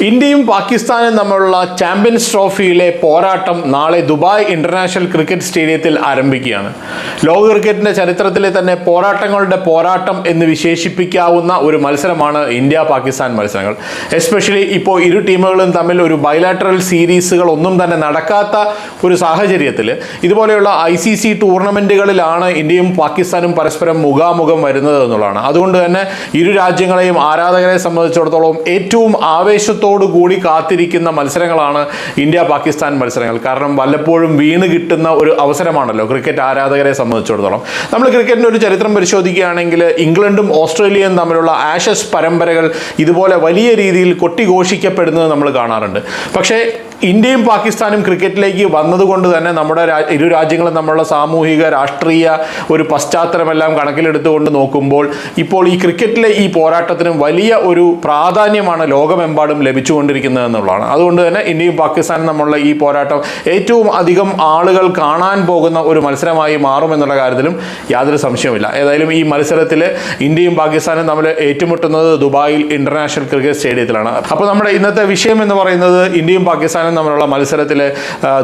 ഇന്ത്യയും പാകിസ്ഥാനും തമ്മിലുള്ള ചാമ്പ്യൻസ് ട്രോഫിയിലെ പോരാട്ടം നാളെ ദുബായ് ഇന്റർനാഷണൽ ക്രിക്കറ്റ് സ്റ്റേഡിയത്തിൽ ആരംഭിക്കുകയാണ്. ലോക ക്രിക്കറ്റിന്റെ ചരിത്രത്തിലെ തന്നെ പോരാട്ടങ്ങളുടെ പോരാട്ടം എന്ന് വിശേഷിപ്പിക്കാവുന്ന ഒരു മത്സരമാണ് ഇന്ത്യ പാകിസ്ഥാൻ മത്സരങ്ങൾ. എസ്പെഷ്യലി ഇപ്പോൾ ഇരു ടീമുകളും തമ്മിൽ ഒരു ബൈലാറ്ററൽ സീരീസുകൾ ഒന്നും തന്നെ നടക്കാത്ത ഒരു സാഹചര്യത്തിൽ ഇതുപോലെയുള്ള ഐ സി സി ടൂർണമെന്റുകളിലാണ് ഇന്ത്യയും പാകിസ്ഥാനും പരസ്പരം മുഖാമുഖം വരുന്നത് എന്നുള്ളതാണ്. അതുകൊണ്ട് തന്നെ ഇരു രാജ്യങ്ങളെയും ആരാധകരെ സംബന്ധിച്ചിടത്തോളം ഏറ്റവും ആവേശത്തോടു കൂടി കാത്തിരിക്കുന്ന മത്സരങ്ങളാണ് ഇന്ത്യ പാകിസ്ഥാൻ മത്സരങ്ങൾ. കാരണം വല്ലപ്പോഴും വീണ് കിട്ടുന്ന ഒരു അവസരമാണല്ലോ ക്രിക്കറ്റ് ആരാധകരെ സംബന്ധിച്ചിടത്തോളം. നമ്മൾ ക്രിക്കറ്റിന്റെ ഒരു ചരിത്രം പരിശോധിക്കുകയാണെങ്കിൽ ഇംഗ്ലണ്ടും ഓസ്ട്രേലിയയും തമ്മിലുള്ള ആഷസ് പരമ്പരകൾ ഇതുപോലെ വലിയ രീതിയിൽ കൊട്ടിഘോഷിക്കപ്പെടുന്നത് നമ്മൾ കാണാറുണ്ട്. പക്ഷേ ഇന്ത്യയും പാകിസ്ഥാനും ക്രിക്കറ്റിലേക്ക് വന്നതുകൊണ്ട് തന്നെ നമ്മുടെ ഇരു രാജ്യങ്ങളും നമ്മളുടെ സാമൂഹിക രാഷ്ട്രീയ ഒരു പശ്ചാത്തലമെല്ലാം കണക്കിലെടുത്തുകൊണ്ട് നോക്കുമ്പോൾ ഇപ്പോൾ ഈ ക്രിക്കറ്റിലെ ഈ പോരാട്ടത്തിനും വലിയ ഒരു പ്രാധാന്യമാണ് ലോകമെമ്പാടും ലഭിച്ചുകൊണ്ടിരിക്കുന്നത് എന്നുള്ളതാണ്. അതുകൊണ്ട് തന്നെ ഇന്ത്യയും പാകിസ്ഥാനും നമ്മളുടെ ഈ പോരാട്ടം ഏറ്റവും അധികം ആളുകൾ കാണാൻ പോകുന്ന ഒരു മത്സരമായി മാറുമെന്നുള്ള കാര്യത്തിലും യാതൊരു സംശയവുമില്ല. ഏതായാലും ഈ മത്സരത്തിൽ ഇന്ത്യയും പാകിസ്ഥാനും തമ്മിൽ ഏറ്റുമുട്ടുന്നത് ദുബായിൽ ഇന്റർനാഷണൽ ക്രിക്കറ്റ് സ്റ്റേഡിയത്തിലാണ്. അപ്പോൾ നമ്മുടെ ഇന്നത്തെ വിഷയം എന്ന് പറയുന്നത് ഇന്ത്യയും പാകിസ്ഥാനും തമ്മിലുള്ള മത്സരത്തിൽ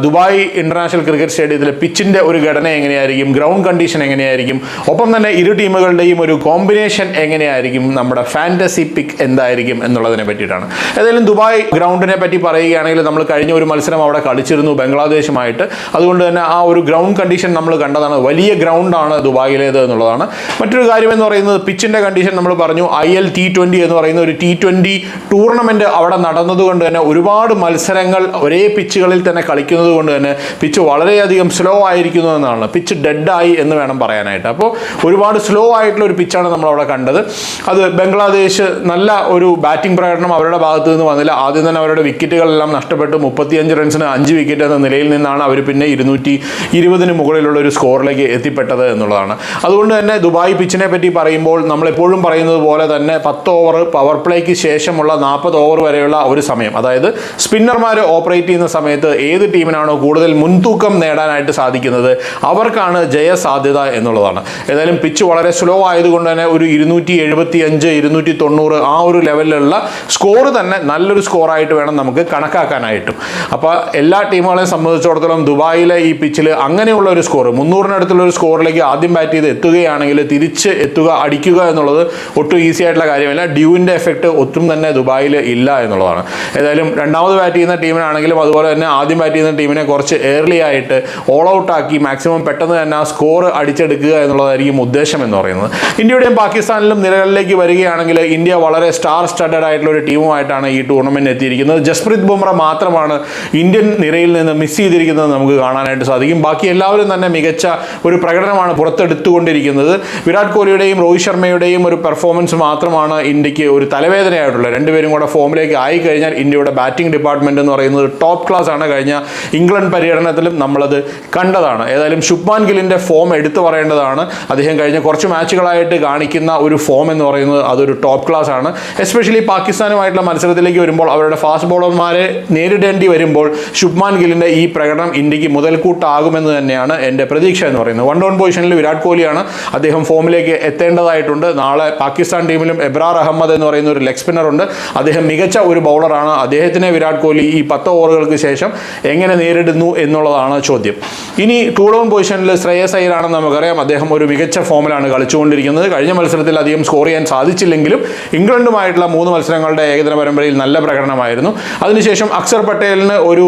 ദുബായ് ഇന്റർനാഷണൽ ക്രിക്കറ്റ് സ്റ്റേഡിയത്തിലെ പിച്ചിന്റെ ഒരു ഘടന എങ്ങനെയായിരിക്കും ഗ്രൗണ്ട് കണ്ടീഷൻ എങ്ങനെയായിരിക്കും ഒപ്പം തന്നെ ഇരു ടീമുകളുടെയും ഒരു കോമ്പിനേഷൻ എങ്ങനെയായിരിക്കും നമ്മുടെ ഫാന്റസി പിക്ക് എന്തായിരിക്കും എന്നുള്ളതിനെ പറ്റിയിട്ടാണ്. ഏതായാലും ദുബായ് ഗ്രൗണ്ടിനെ പറ്റി പറയുകയാണെങ്കിൽ നമ്മൾ കഴിഞ്ഞ ഒരു മത്സരം അവിടെ കളിച്ചിരുന്നു ബംഗ്ലാദേശുമായിട്ട്. അതുകൊണ്ട് തന്നെ ആ ഒരു ഗ്രൗണ്ട് കണ്ടീഷൻ നമ്മൾ കണ്ടതാണ്. വലിയ ഗ്രൗണ്ടാണ് ദുബായിലേത് എന്നുള്ളതാണ്. മറ്റൊരു കാര്യം എന്ന് പറയുന്നത് പിച്ചിന്റെ കണ്ടീഷൻ നമ്മൾ പറഞ്ഞു. ഐ എൽ ടി ട്വന്റി എന്ന് പറയുന്ന ഒരു ടി ട്വന്റി ടൂർണമെന്റ് അവിടെ നടന്നതുകൊണ്ട് തന്നെ ഒരുപാട് മത്സരങ്ങൾ ഒരേ പിച്ചുകളിൽ തന്നെ കളിക്കുന്നത് കൊണ്ട് തന്നെ പിച്ച് വളരെയധികം സ്ലോ ആയിരിക്കുന്നു എന്നാണ്. പിച്ച് ഡെഡ് ആയി എന്ന് വേണം പറയാനായിട്ട്. അപ്പോൾ ഒരുപാട് സ്ലോ ആയിട്ടുള്ള ഒരു പിച്ചാണ് നമ്മൾ അവിടെ കണ്ടത്. അത് ബംഗ്ലാദേശ് നല്ല ഒരു ബാറ്റിംഗ് പ്രകടനം അവരുടെ ഭാഗത്ത് നിന്ന് വന്നില്ല. ആദ്യം തന്നെ അവരുടെ വിക്കറ്റുകളെല്ലാം നഷ്ടപ്പെട്ട്. മുപ്പത്തിയഞ്ച് റൺസിന് അഞ്ച് വിക്കറ്റ് എന്ന നിലയിൽ നിന്നാണ് അവർ പിന്നെ ഇരുന്നൂറ്റി ഇരുപതിന് മുകളിലുള്ള ഒരു സ്കോറിലേക്ക് എത്തിപ്പെട്ടത് എന്നുള്ളതാണ്. അതുകൊണ്ട് തന്നെ ദുബായ് പിച്ചിനെ പറ്റി പറയുമ്പോൾ നമ്മൾ എപ്പോഴും പറയുന്നത് പോലെ തന്നെ പത്ത് ഓവർ പവർ പ്ലേക്ക് ശേഷമുള്ള നാൽപ്പത് ഓവർ വരെയുള്ള ഒരു സമയം. അതായത് സ്പിന്നർമാർ ഓപ്പറേറ്റ് ചെയ്യുന്ന സമയത്ത് ഏത് ടീമിനാണോ കൂടുതൽ മുൻതൂക്കം നേടാനായിട്ട് സാധിക്കുന്നത് അവർക്കാണ് ജയസാധ്യത എന്നുള്ളതാണ്. ഏതായാലും പിച്ച് വളരെ സ്ലോ ആയതുകൊണ്ട് തന്നെ ഒരു ഇരുന്നൂറ്റി എഴുപത്തി അഞ്ച് ഇരുന്നൂറ്റി തൊണ്ണൂറ് ആ ഒരു ലെവലിലുള്ള സ്കോർ തന്നെ നല്ലൊരു സ്കോറായിട്ട് വേണം നമുക്ക് കണക്കാക്കാനായിട്ടും. അപ്പോൾ എല്ലാ ടീമുകളെയും സംബന്ധിച്ചിടത്തോളം ദുബായിലെ ഈ പിച്ചിൽ അങ്ങനെയുള്ള ഒരു സ്കോർ മുന്നൂറിനടുത്തുള്ള ഒരു സ്കോറിലേക്ക് ആദ്യം ബാറ്റ് ചെയ്ത് എത്തുകയാണെങ്കിൽ തിരിച്ച് എത്തുക അടിക്കുക എന്നുള്ളത് ഒട്ടും ഈസി ആയിട്ടുള്ള കാര്യമല്ല. ഡ്യൂവിന്റെ എഫക്റ്റ് ഒട്ടും തന്നെ ദുബായിൽ ഇല്ല എന്നുള്ളതാണ്. ഏതായാലും രണ്ടാമത് ബാറ്റ് ചെയ്യുന്ന ടീമിനാണെങ്കിലും അതുപോലെ തന്നെ ആദ്യം ബാറ്റ് ചെയ്യുന്ന ടീമിനെ കുറച്ച് ഏർലി ആയിട്ട് ഓൾ ഔട്ടാക്കി മാക്സിമം പെട്ടെന്ന് തന്നെ ആ സ്കോർ അടിച്ചെടുക്കുക എന്നുള്ളതായിരിക്കും ഉദ്ദേശം എന്ന് പറയുന്നത്. ഇന്ത്യയുടെയും പാകിസ്ഥാനിലും നിലകളിലേക്ക് വരികയാണെങ്കിൽ ഇന്ത്യ വളരെ സ്റ്റാർ സ്റ്റഡഡ് ആയിട്ടുള്ള ഒരു ടീമുമായിട്ടാണ് ഈ ടൂർണമെന്റ് എത്തിയിരിക്കുന്നത്. ജസ്പ്രീത് ബുംറ മാത്രമാണ് ഇന്ത്യൻ നിരയിൽ നിന്ന് മിസ് ചെയ്തിരിക്കുന്നത് നമുക്ക് കാണാനായിട്ട് സാധിക്കും. ബാക്കി എല്ലാവരും തന്നെ മികച്ച ഒരു പ്രകടനമാണ് പുറത്തെടുത്തുകൊണ്ടിരിക്കുന്നത്. വിരാട് കോഹ്ലിയുടെയും രോഹിത് ശർമ്മയുടെയും ഒരു പെർഫോമൻസ് മാത്രമാണ് ഇന്ത്യയ്ക്ക് ഒരു തലവേദനയായിട്ടുള്ളത്. രണ്ടുപേരും കൂടെ ഫോമിലേക്ക് ആയി കഴിഞ്ഞാൽ ഇന്ത്യയുടെ ബാറ്റിംഗ് ഡിപ്പാർട്ട്മെന്റ് എന്ന് പറയുന്നത് ടോപ്പ് ക്ലാസ് ആണ്. കഴിഞ്ഞ ഇംഗ്ലണ്ട് പര്യടനത്തിലും നമ്മളത് കണ്ടതാണ്. ഏതായാലും ശുഭ്മാൻ ഗില്ലിന്റെ ഫോം എടുത്തു പറയേണ്ടതാണ്. അദ്ദേഹം കഴിഞ്ഞ കുറച്ച് മാച്ചുകളായിട്ട് കാണിക്കുന്ന ഒരു ഫോം എന്ന് പറയുന്നത് അതൊരു ടോപ്പ് ക്ലാസ് ആണ്. എസ്പെഷ്യലി പാകിസ്ഥാനുമായിട്ടുള്ള മത്സരത്തിലേക്ക് വരുമ്പോൾ അവരുടെ ഫാസ്റ്റ് ബോളർമാരെ നേരിടേണ്ടി വരുമ്പോൾ ശുഭ്മാൻ ഗില്ലിന്റെ ഈ പ്രകടനം ഇന്ത്യയ്ക്ക് മുതൽക്കൂട്ടാകുമെന്ന് തന്നെയാണ് എന്റെ പ്രതീക്ഷ എന്ന് പറയുന്നത്. വൺ ഡൗൺ പൊസിഷനിൽ വിരാട് കോഹ്ലിയാണ് അദ്ദേഹം ഫോമിലേക്ക് എത്തേണ്ടതായിട്ടുണ്ട്. നാളെ പാകിസ്ഥാൻ ടീമിലും എബ്രാർ അഹമ്മദ് എന്ന് പറയുന്ന ഒരു ലെഗ് സ്പിന്നർ ഉണ്ട്. അദ്ദേഹം മികച്ച ഒരു ബൗളറാണ് അദ്ദേഹത്തിനെ വിരാട് കോഹ്ലി ഈ പത്ത് ഓവറുകൾക്ക് ശേഷം എങ്ങനെ നേരിടുന്നു എന്നുള്ളതാണ് ചോദ്യം. ഇനി ടൂ ഡൗൺ പൊസിഷനിൽ ശ്രേയസ് അയ്യരാണെന്ന് നമുക്കറിയാം. അദ്ദേഹം ഒരു മികച്ച ഫോമിലാണ് കളിച്ചുകൊണ്ടിരിക്കുന്നത്. കഴിഞ്ഞ മത്സരത്തിൽ അധികം സ്കോർ ചെയ്യാൻ സാധിച്ചില്ലെങ്കിലും ഇംഗ്ലണ്ടുമായിട്ടുള്ള മൂന്ന് മത്സരങ്ങളുടെ ഏകദിന പരമ്പരയിൽ നല്ല പ്രകടനമായിരുന്നു. അതിനുശേഷം അക്സർ പട്ടേലിന് ഒരു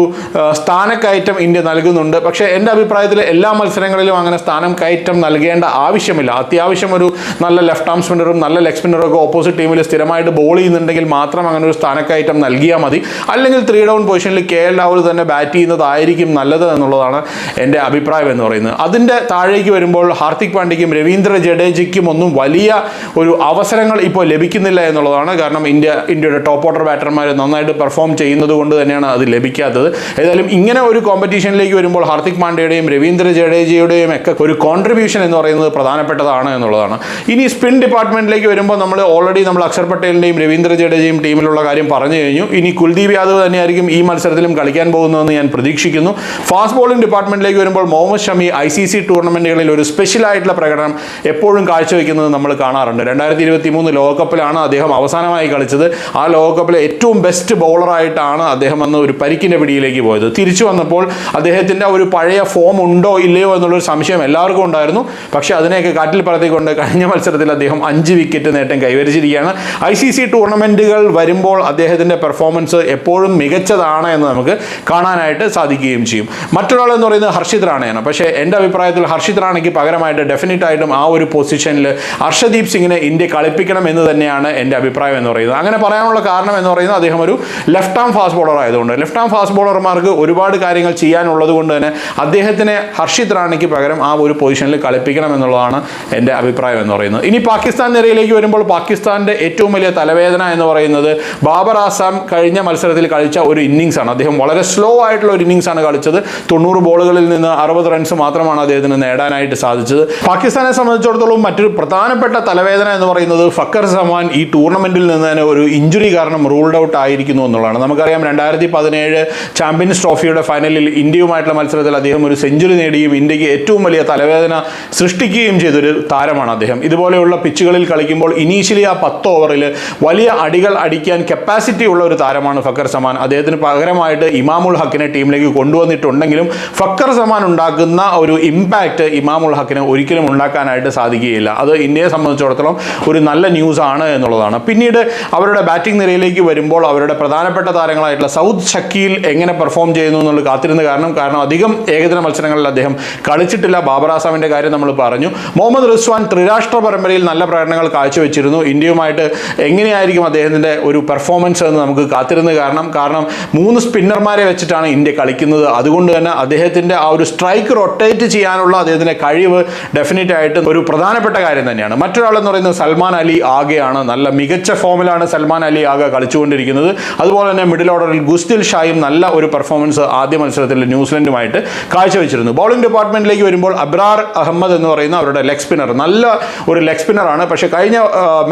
സ്ഥാനക്കയറ്റം ഇന്ത്യ നൽകുന്നുണ്ട്. പക്ഷേ എന്റെ അഭിപ്രായത്തിൽ എല്ലാ മത്സരങ്ങളിലും അങ്ങനെ സ്ഥാനം കയറ്റം നൽകേണ്ട ആവശ്യമില്ല. അത്യാവശ്യം ഒരു നല്ല ലെഫ്റ്റ് ആം സ്പിന്നറും നല്ല ലെഗ് സ്പിന്നറും ഒക്കെ ഓപ്പോസിറ്റ് ടീമിൽ സ്ഥിരമായിട്ട് ബോൾ ചെയ്യുന്നുണ്ടെങ്കിൽ മാത്രം അങ്ങനെ ഒരു സ്ഥാനക്കയറ്റം നൽകിയാൽ മതി. അല്ലെങ്കിൽ ത്രീ ഡൗൺ പൊസിഷനിൽ കെ എൽ രാഹുൽ തന്നെ ബാറ്റ് ചെയ്യുന്നതായിരിക്കും നല്ലത് എന്നുള്ളതാണ് എന്റെ അഭിപ്രായം എന്ന് പറയുന്നത്. അതിന്റെ താഴേക്ക് വരുമ്പോൾ ഹാർദിക് പാണ്ഡ്യയ്ക്കും രവീന്ദ്ര ജഡേജയ്ക്കും ഒന്നും വലിയ ഒരു അവസരങ്ങൾ ഇപ്പോൾ ലഭിക്കുന്നില്ല എന്നുള്ളതാണ്. കാരണം ഇന്ത്യ ഇന്ത്യയുടെ ടോപ്പ് ഓർഡർ ബാറ്റർ ബാറ്റർമാർ നന്നായിട്ട് പെർഫോം ചെയ്യുന്നത് കൊണ്ട് തന്നെയാണ് അത് ലഭിക്കാത്തത്. ഏതായാലും ഇങ്ങനെ ഒരു കോമ്പറ്റീഷനിലേക്ക് വരുമ്പോൾ ഹാർദിക് പാണ്ഡ്യയുടെയും രവീന്ദ്ര ജഡേജയുടെയും ഒക്കെ ഒരു കോൺട്രിബ്യൂഷൻ എന്ന് പറയുന്നത് പ്രധാനപ്പെട്ടതാണ് എന്നുള്ളതാണ്. ഇനി സ്പിൻ ഡിപ്പാർട്ട്മെന്റിലേക്ക് വരുമ്പോൾ നമ്മൾ ഓൾറെഡി നമ്മൾ അക്ഷർ പട്ടേലിന്റെയും രവീന്ദ്ര ജഡേജയും ടീമിലുള്ള കാര്യം പറഞ്ഞു കഴിഞ്ഞു. ഇനി കുൽദീപ് യാദവ് തന്നെയായിരിക്കും ഈ മത്സരത്തിലും കളിക്കാൻ പോകുന്നതെന്ന് ഞാൻ പ്രതീക്ഷിക്കുന്നു. ഫാസ്റ്റ് ബോളിംഗ് ഡിപ്പാർട്ട്മെന്റിലേക്ക് വരുമ്പോൾ Mohammed Shami I C C ടൂർണമെന്റുകളിൽ ഒരു സ്പെഷ്യലായിട്ടുള്ള പ്രകടനം എപ്പോഴും കാഴ്ചവെക്കുന്നത് നമ്മൾ കാണാറുണ്ട്. രണ്ടായിരത്തി ഇരുപത്തി മൂന്ന് ലോകകപ്പിലാണ് അദ്ദേഹം അവസാനമായി കളിച്ചത്. ആ ലോകകപ്പിലെ ഏറ്റവും ബെസ്റ്റ് ബൗളറായിട്ടാണ് അദ്ദേഹം അന്ന് ഒരു പരിക്കിന്റെ പിടിയിലേക്ക് പോയത്. തിരിച്ചു വന്നപ്പോൾ അദ്ദേഹത്തിന്റെ ഒരു പഴയ ഫോം ഉണ്ടോ ഇല്ലയോ എന്നുള്ളൊരു സംശയം എല്ലാവർക്കും ഉണ്ടായിരുന്നു. പക്ഷേ അതിനെയൊക്കെ കാറ്റിൽ പറത്തിക്കൊണ്ട് കഴിഞ്ഞ മത്സരത്തിൽ അദ്ദേഹം അഞ്ച് വിക്കറ്റ് നേട്ടം കൈവരിച്ചിരിക്കുകയാണ്. ഐ സി സി ടൂർണമെന്റുകൾ വരുമ്പോൾ അദ്ദേഹത്തിന്റെ പെർഫോമൻസ് എപ്പോഴും മികച്ചതാണ് എന്ന് നമുക്ക് കാണാനായിട്ട് സാധിക്കുകയും ചെയ്യും. മറ്റൊരാൾ എന്ന് പറയുന്നത് ഹർഷിത് റാണയാണ്. പക്ഷേ എന്റെ അഭിപ്രായത്തിൽ ഹർഷിത് റാണയ്ക്ക് പകരമായിട്ട് ഡെഫിനറ്റ് ആയിട്ടും ആ ഒരു പൊസിഷനിൽ ഹർഷദീപ് സിംഗിനെ ഇന്ത്യ കളിപ്പിക്കണം എന്ന് തന്നെയാണ് എന്റെ അഭിപ്രായം എന്ന് പറയുന്നത്. അങ്ങനെ പറയാനുള്ള കാരണം എന്ന് പറയുന്നത് അദ്ദേഹം ഒരു ലെഫ്റ്റ് ആം ഫാസ്റ്റ് ബോളർ ആയതുകൊണ്ട്. ലെഫ്റ്റ് ആം ഫാസ്റ്റ് ബോളർമാർക്ക് ഒരുപാട് കാര്യങ്ങൾ ചെയ്യാനുള്ളത് കൊണ്ട് തന്നെ അദ്ദേഹത്തിനെ ഹർഷിത് റാണയ്ക്ക് പകരം ആ ഒരു പൊസിഷനിൽ കളിപ്പിക്കണം എന്നുള്ളതാണ് എന്റെ അഭിപ്രായം എന്ന് പറയുന്നത്. ഇനി പാകിസ്ഥാൻ നിരയിലേക്ക് വരുമ്പോൾ പാകിസ്ഥാന്റെ ഏറ്റവും വലിയ തലവേദന എന്ന് പറയുന്നത് ബാബർ ആസാം കഴിഞ്ഞ മത്സരത്തിൽ കളിച്ച ഒരു ഇന്നിങ്സ് ആണ്. അദ്ദേഹം വളരെ സ്ലോ ആയിട്ടുള്ള ഒരു ഇന്നിങ്സ് ആണ് കളിച്ചത്. തൊണ്ണൂറ് ബോളുകളിൽ നിന്ന് അറുപത് റൺസ് മാത്രമാണ് അദ്ദേഹത്തിന് നേടാനായിട്ട് സാധിച്ചത്. പാകിസ്ഥാനെ സംബന്ധിച്ചിടത്തോളം മറ്റൊരു പ്രധാനപ്പെട്ട തലവേദന എന്ന് പറയുന്നത് ഫക്കർ സമാൻ ഈ ടൂർണമെന്റിൽ നിന്ന് തന്നെ ഒരു ഇഞ്ചുറി കാരണം റൂൾഡ് ഔട്ട് ആയിരിക്കുന്നു എന്നുള്ളതാണ്. നമുക്കറിയാം രണ്ടായിരത്തി പതിനേഴ് ചാമ്പ്യൻസ് ട്രോഫിയുടെ ഫൈനലിൽ ഇന്ത്യയുമായിട്ടുള്ള മത്സരത്തിൽ അദ്ദേഹം ഒരു സെഞ്ചുറി നേടിയും ഇന്ത്യയ്ക്ക് ഏറ്റവും വലിയ തലവേദന സൃഷ്ടിക്കുകയും ചെയ്തൊരു താരമാണ് അദ്ദേഹം. ഇതുപോലെയുള്ള പിച്ചുകളിൽ കളിക്കുമ്പോൾ ഇനീഷ്യലി ആ പത്ത് ഓവറിൽ വലിയ അടികൾ അടിക്കാൻ കപ്പാസിറ്റി ഉള്ള ഒരു താരമാണ് ഫക്കർ സമാൻ. അദ്ദേഹത്തിന് പകരമായിട്ട് ഇമാമുൽ ഹക്കിനെ ടീമിലേക്ക് കൊണ്ടുവന്നിട്ടുണ്ടെങ്കിലും ഫക്കർ സമാൻ ഉണ്ടാക്കുന്ന ഒരു ഇമ്പാക്റ്റ് ഇമാമുൽ ഹക്കിന് ഒരിക്കലും ഉണ്ടാക്കാനായിട്ട് സാധിക്കുകയില്ല. അത് ഇന്ത്യയെ സംബന്ധിച്ചിടത്തോളം ഒരു നല്ല ന്യൂസ് ആണ് എന്നുള്ളതാണ്. പിന്നീട് അവരുടെ ബാറ്റിംഗ് നിരയിലേക്ക് വരുമ്പോൾ അവരുടെ പ്രധാനപ്പെട്ട താരങ്ങളായിട്ടുള്ള സൗത്ത് ഷക്കീൽ എങ്ങനെ പെർഫോം ചെയ്യുന്നു എന്നുള്ളത് കാത്തിരുന്ന കാരണം കാരണം അധികം ഏകദിന മത്സരങ്ങളിൽ അദ്ദേഹം കളിച്ചിട്ടില്ല. ബാബർ ആസാമിന്റെ കാര്യം നമ്മൾ പറഞ്ഞു. മുഹമ്മദ് റിസ്വാൻ ത്രിരാഷ്ട്ര പരമ്പരയിൽ നല്ല പ്രകടനങ്ങൾ കാഴ്ചവെച്ചിരുന്നു. ഇന്ത്യയുമായിട്ട് എങ്ങനെയായിരിക്കും അദ്ദേഹത്തിന്റെ ഒരു പെർഫോമൻസ് എന്ന് നമുക്ക് കാത്തിരുന്ന് കാരണം കാരണം മൂന്ന് സ്പിന്നർമാരെ വെച്ചിട്ടാണ് ഇന്ത്യ കളിക്കുന്നത്. അതുകൊണ്ട് തന്നെ അദ്ദേഹത്തിന്റെ ആ ഒരു സ്ട്രൈക്ക് റൊട്ടേറ്റ് ചെയ്യാനുള്ള അദ്ദേഹത്തിന്റെ കഴിവ് ഡെഫിനറ്റ് ആയിട്ട് ഒരു പ്രധാനപ്പെട്ട കാര്യം തന്നെയാണ്. മറ്റൊരാളെന്ന് പറയുന്നത് സൽമാൻ അലി ആകെയാണ്. നല്ല മികച്ച ഫോമിലാണ് സൽമാൻ അലി ആകെ കളിച്ചുകൊണ്ടിരിക്കുന്നത് അതുപോലെ തന്നെ മിഡിൽ ഓർഡറിൽ ഗുസ്തിൽ ഷായും നല്ല ഒരു പെർഫോമൻസ് ആദ്യ മത്സരത്തിൽ ന്യൂസിലൻഡുമായിട്ട് കാഴ്ചവെച്ചിരുന്നു. ബൗളിംഗ് ഡിപ്പാർട്ട്മെന്റിലേക്ക് വരുമ്പോൾ അബ്രാർ അഹമ്മദ് എന്ന് പറയുന്ന അവരുടെ ലെഗ് സ്പിന്നർ നല്ല ഒരു ലെഗ് സ്പിന്നറാണ് പക്ഷേ കഴിഞ്ഞ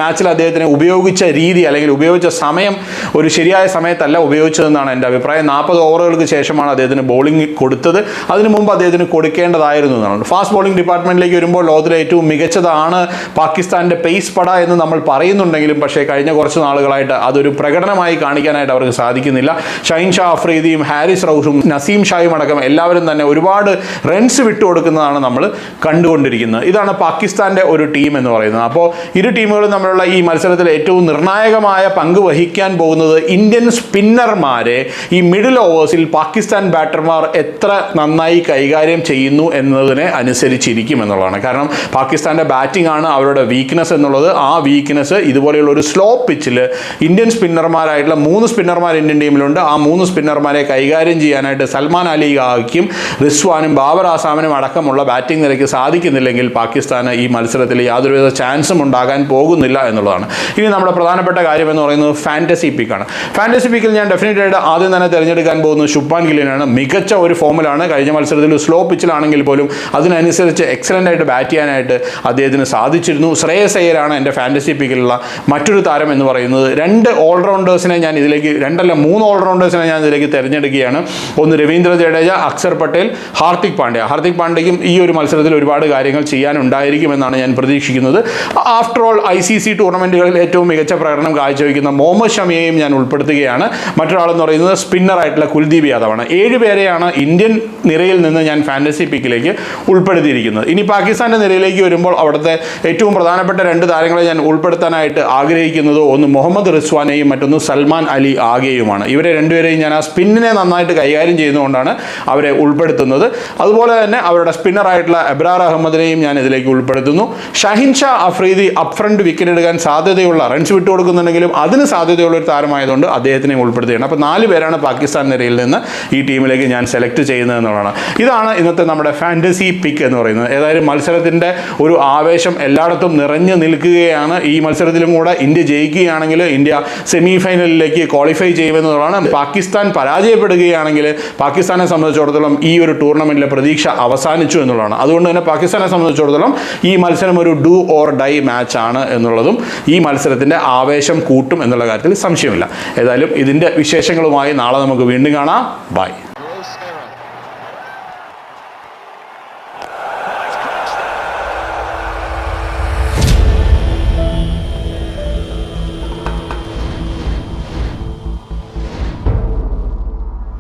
മാച്ചിൽ അദ്ദേഹത്തിന് ഉപയോഗിച്ച രീതി അല്ലെങ്കിൽ ഉപയോഗിച്ച സമയം ഒരു ശരിയായ സമയത്തല്ല ഉപയോഗിച്ചതെന്നാണ് എന്റെ അഭിപ്രായം. നാൽപ്പത് ഓവറുകൾക്ക് ശേഷമാണ് അദ്ദേഹത്തിന് ബോളിംഗ് കൊടുത്തത്. അതിനു മുമ്പ് അദ്ദേഹത്തിന് കൊടുക്കേണ്ടതായിരുന്നു എന്നാണ്. ഫാസ്റ്റ് ബോളിംഗ് ഡിപ്പാർട്ട്മെന്റിലേക്ക് വരുമ്പോൾ ലോകത്തിലെ ഏറ്റവും മികച്ചതാണ് പാകിസ്ഥാന്റെ പേസ് പട എന്ന് നമ്മൾ പറയുന്നുണ്ടെങ്കിലും പക്ഷേ കഴിഞ്ഞ കുറച്ച് നാളുകളായിട്ട് അതൊരു പ്രകടനമായി കാണിക്കാനായിട്ട് അവർക്ക് സാധിക്കുന്നില്ല. ഷൈൻ ഷാ അഫ്രീദിയും ഹാരിസ് റൌഷും നസീം ഷായും അടക്കം എല്ലാവരും തന്നെ ഒരുപാട് റൺസ് വിട്ടുകൊടുക്കുന്നതാണ് നമ്മൾ കണ്ടുകൊണ്ടിരിക്കുന്നത്. ഇതാണ് പാകിസ്ഥാന്റെ ഒരു ടീം എന്ന് പറയുന്നത്. അപ്പോൾ ഇരു ടീമുകളും തമ്മിലുള്ള ഈ മത്സരത്തിൽ ഏറ്റവും നിർണായകമായ പങ്ക് വഹിക്കാൻ പോകുന്നത് ഇന്ത്യൻ സ്പിന്നർമാരെ ഈ മിഡിൽ ഓവേഴ്സിൽ പാകിസ്ഥാൻ ബാറ്റർമാർ എത്ര നന്നായി കൈകാര്യം ചെയ്യുന്നു എന്നതിനെ അനുസരിച്ചിരിക്കും എന്നുള്ളതാണ്. കാരണം പാകിസ്ഥാന്റെ ബാറ്റിംഗ് ആണ് അവരുടെ വീക്ക്നെസ് എന്നുള്ളത്. ആ വീക്ക്നെസ് ഇതുപോലെയുള്ള ഒരു സ്ലോ പിച്ചിൽ ഇന്ത്യൻ സ്പിന്നർമാരായിട്ടുള്ള മൂന്ന് സ്പിന്നർമാർ ഇന്ത്യൻ ടീമിലുണ്ട്. ആ മൂന്ന് സ്പിന്നർമാരെ കൈകാര്യം ചെയ്യാനായിട്ട് സൽമാൻ അലി ഗാഹിക്കും റിസ്വാനും ബാബർ ആസാമിനും അടക്കമുള്ള ബാറ്റിംഗ് നിലയ്ക്ക് സാധിക്കുന്നില്ലെങ്കിൽ പാകിസ്ഥാന് ഈ മത്സരത്തിൽ യാതൊരുവിധ ചാൻസും ഉണ്ടാകാൻ പോകുന്നില്ല എന്നുള്ളതാണ്. ഇനി നമ്മുടെ പ്രധാനപ്പെട്ട കാര്യം എന്ന് പറയുന്നത് ഫാന്റസി പിക്കാണ് ഫാന്റസി പിക്കിൽ ഞാൻ ഡെഫിനറ്റ് ആയിട്ട് ആദ്യം തന്നെ തിരഞ്ഞെടുക്കാൻ പോകുന്നത് ശുഭാൻ ഗില്ലിനാണ്. മികച്ച ഒരു ഫോമിലാണ് കഴിഞ്ഞ മത്സരത്തിൽ സ്ലോ പിച്ചിലാണെങ്കിൽ പോലും അതിനനുസരിച്ച് എക്സലന്റ് ആയിട്ട് ബാറ്റ് ചെയ്യാനായിട്ട് അദ്ദേഹത്തിന് സാധിച്ചിരുന്നു. ശ്രേയസ് അയ്യരാണ് എന്റെ ഫാന്റസി പിക്കിലുള്ള മറ്റൊരു താരം എന്ന് പറയുന്നത്. രണ്ട് ഓൾറൗണ്ടേഴ്സിനെ ഞാൻ ഇതിലേക്ക് രണ്ടല്ല മൂന്ന് ഓൾറൗണ്ടേഴ്സിനെ ഞാൻ ഇതിലേക്ക് തിരഞ്ഞെടുക്കുകയാണ്. ഒന്ന് രവീന്ദ്ര ജഡേജ അക്ഷർ പട്ടേൽ ഹാർദിക് പാണ്ഡ്യ. ഹാർദിക് പാണ്ഡ്യയ്ക്കും ഈ ഒരു മത്സരത്തിൽ ഒരുപാട് കാര്യങ്ങൾ ചെയ്യാനുണ്ടായിരിക്കുമെന്നാണ് ഞാൻ പ്രതീക്ഷിക്കുന്നത്. After all I C C ടൂർണമെന്റുകളിൽ ഏറ്റവും മികച്ച പ്രകടനം കാഴ്ചവെക്കുന്ന മുഹമ്മദ് ഷമിയെയും ഞാൻ ഉൾപ്പെടുത്തുകയാണ്. മറ്റൊരാളെന്ന് പറയുന്നത് സ്പിന്നറായിട്ടുള്ള കുൽദീപ് യാദവാണ്. ഏഴ് പേരെയാണ് ഇന്ത്യൻ നിരയിൽ നിന്ന് ഞാൻ ഫാന്റസി പിക്കിലേക്ക് ഉൾപ്പെടുത്തിയിരിക്കുന്നത്. ഇനി പാകിസ്ഥാന്റെ നിരയിലേക്ക് വരുമ്പോൾ അവിടുത്തെ ഏറ്റവും പ്രധാനപ്പെട്ട രണ്ട് താരങ്ങളെ ഞാൻ ഉൾപ്പെടുത്താനായിട്ട് ആഗ്രഹിക്കുന്നത് ഒന്ന് മുഹമ്മദ് റിസ്വാനെയും മറ്റൊന്ന് സൽമാൻ അലി ആകെയുമാണ്. ഇവരെ രണ്ടുപേരെയും ഞാൻ ആ സ്പിന്നിനെ നന്നായിട്ട് കൈകാര്യം ചെയ്യുന്നതുകൊണ്ടാണ് അവരെ ഉൾപ്പെടുത്തുന്നത്. അതുപോലെ തന്നെ അവരുടെ സ്പിന്നറായിട്ടുള്ള എബ്രാർ അഹമ്മദിനെയും ഞാൻ ഇതിലേക്ക് ഉൾപ്പെടുത്തുന്നു. Shaheen Shah Afridi up front wicket എടുക്കാൻ സാധ്യതയുള്ള റൺസ് വിട്ടു കൊടുക്കുന്നുണ്ടെങ്കിലും അതിന് സാധ്യതയുള്ള ഒരു താരമായതുകൊണ്ട് അദ്ദേഹത്തിനെ ഉൾപ്പെടുത്തുകയാണ്. അപ്പോൾ നാല് പേരാണ് പാകിസ്ഥാൻ നിരയിൽ നിന്ന് ഈ ടീമിലേക്ക് ഞാൻ സെലക്ട് ചെയ്യുന്നത് എന്നുള്ളതാണ്. ഇതാണ് ഇന്നത്തെ നമ്മുടെ ഫാന്റസി പിക്ക് എന്ന് പറയുന്നത്. ഏതായാലും മത്സരത്തിന്റെ ഒരു ആവേശം എല്ലായിടത്തും നിറഞ്ഞു നിൽക്കുകയാണ്. ഈ മത്സരത്തിലും കൂടെ ഇന്ത്യ ജയിക്കുകയാണെങ്കിൽ ഇന്ത്യ സെമി ഫൈനലിലേക്ക് ക്വാളിഫൈ ചെയ്യുമെന്നുള്ളതാണ്. പാകിസ്ഥാൻ പരാജയപ്പെടുകയാണെങ്കിൽ പാകിസ്ഥാനെ സംബന്ധിച്ചിടത്തോളം ഈ ഒരു ടൂർണമെന്റിലെ പ്രതീക്ഷ അവസാനിച്ചു എന്നുള്ളതാണ്. അതുകൊണ്ട് തന്നെ പാകിസ്ഥാനെ സംബന്ധിച്ചിടത്തോളം ഈ മത്സരം ഒരു ഡു ഓർ ഡൈ മാച്ച് ആണ് എന്നുള്ളതും ഈ മത്സരത്തിന്റെ ആവേശം കൂട്ടും എന്നുള്ള കാര്യത്തിൽ സംശയമില്ല. ഏതായാലും ഇതിന്റെ വിശേഷങ്ങളുമായി നാളെ നമുക്ക് വീണ്ടും കാണാം. ബൈ.